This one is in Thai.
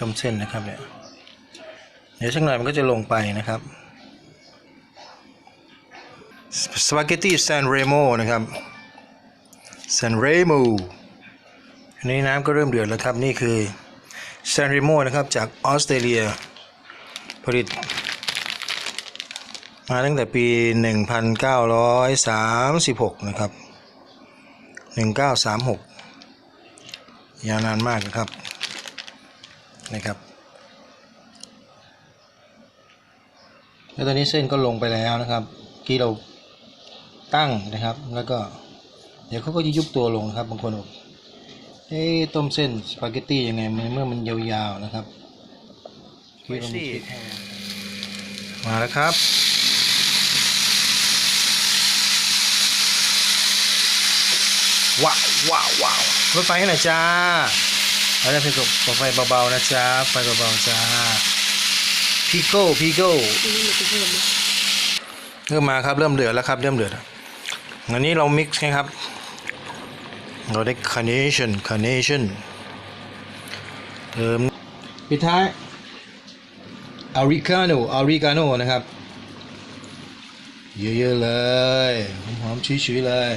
ต้มเส้นนะครับเนี่ยเดี๋ยวสักหน่อยมันก็จะลงไปนะครับสปาเกตตี้ซานเรโมนะครับซานเรโมอันนี้น้ำก็เริ่มเดือดแล้วครับ นี่คือซานเรโมนะครับจากออสเตรเลียผลิต มาตั้งแต่ปี 1936 นะครับ 1936 ยาวนานมากนะครับ นะครับแล้วตอนนี้เส้นก็ลงไปแล้วนะครับที่เราตั้งนะครับ แล้วก็เดี๋ยวเขาก็จะยุบตัวลงนะครับบางคนบอกเอ๊ะต้มเส้นสปาเกตตี้ยังไงเมื่อมันยาวๆนะครับที่เราไม่คิดมาแล้วครับว้าวว้าวว้าวรถไฟให้หน่อยจ้า แล้วจะเป็นกับไฟเบาๆนะจ้าไฟเบาๆจ้าพีโก้พีโก้เริ่มมาครับเริ่มเดือดแล้วครับเริ่มเดือดอันนี้เรามิกซ์นะครับ เราได้คาร์เนชั่นคาร์เนชั่นเติมปิดท้ายอาริกาโนอาริกาโนนะครับ เยอะๆเลยหอมๆชุยๆเลย